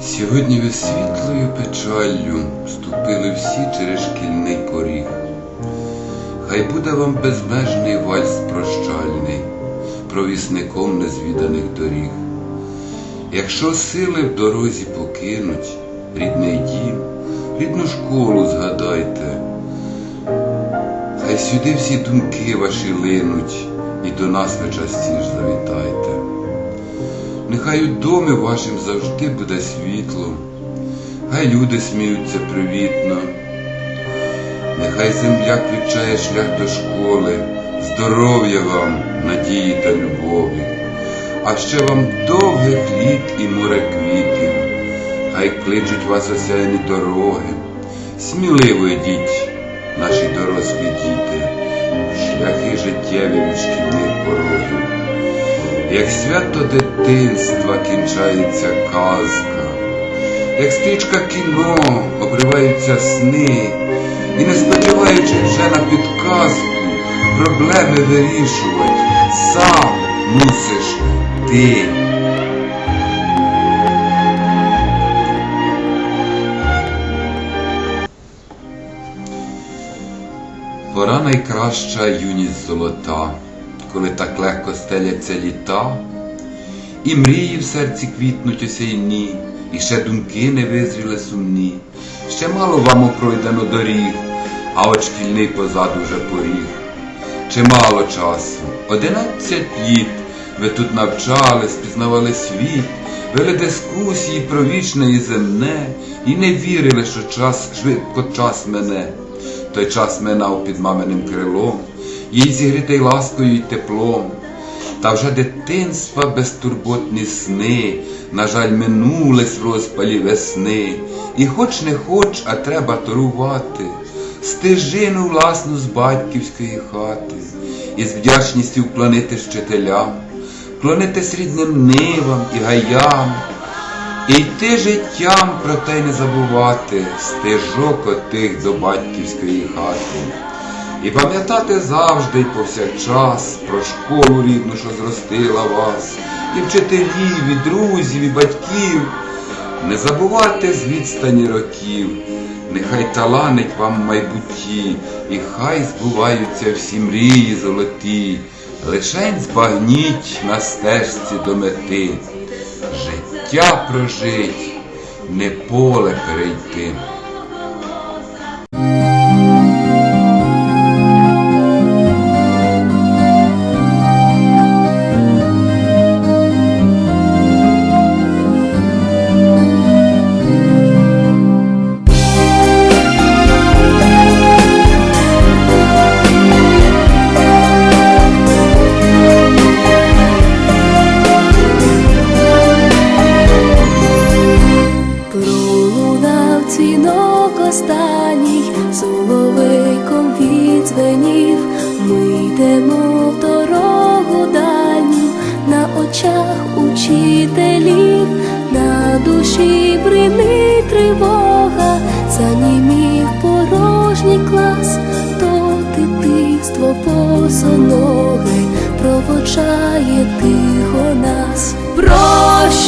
Сьогодні ви світлою печаллю ступили всі через шкільний поріг. Хай буде вам безмежний вальс прощальний, провісником незвіданих доріг. Якщо сили в дорозі покинуть рідний дім, рідну школу згадайте, хай сюди всі думки ваші линуть, і до нас ви частіш завітайте. Нехай у домі вашим завжди буде світло, хай люди сміються привітно, нехай земля включає шлях до школи, здоров'я вам, надії та любові, а ще вам довгих літ і море квітів, хай кличуть вас осяяні дороги, сміливо йдіть, наші дорослі діти, шляхи життєві від шкільних порогів. Як свято дитинства кінчається казка, як стрічка кіно обриваються сни, і не сподіваючись вже на підказку, проблеми вирішувати, сам мусиш ти. Пора найкраща юність золота, коли так легко стеляться літа, і мрії в серці квітнуть осяйні, і ще думки не визріли сумні. Ще мало вам пройдено доріг, а от шкільний позаду вже поріг. Чимало часу, одинадцять літ, ви тут навчались, пізнавали світ, вели дискусії про вічне і земне, і не вірили, що час швидко час мене. Той час минав під маминим крилом, їй зігрітий ласкою й теплом. Та вже дитинства безтурботні сни, на жаль, минулись в розпалі весни. І хоч не хоч, а треба торувати стежину власну з батьківської хати, і з вдячністю вклонити вчителям, вклонитись рідним нивам і гаям, і йти життям, проте й не забувати стежок отих до батьківської хати. І пам'ятати завжди й повсякчас про школу рідну, що зростила вас, і вчителів, і друзів, і батьків. Не забувати з відстані років, нехай таланить вам майбутті, і хай збуваються всі мрії золоті, лишень збагніть на стежці до мети. Життя прожить, не поле перейти. Душі тривога, занімів порожній клас, то дитинство босоноге проводжає тихо нас. Прощавай,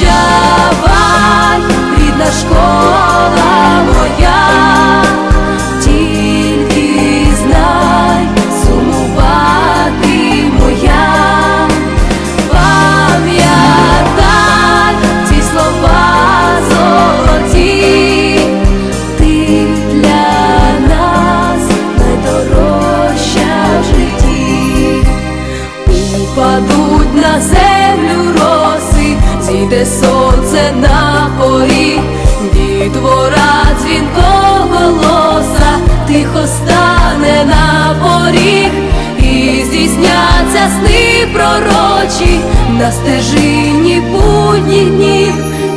на землю роси, зійде сонце на поріг, дзвінкого голоса, тихо стане на поріг, і здійсняться сни пророчі на стежині будніх днів,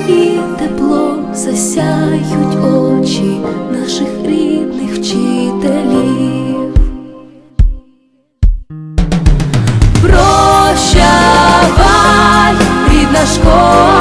і теплом засяють очі наших рідних вчителів. tantas coisas.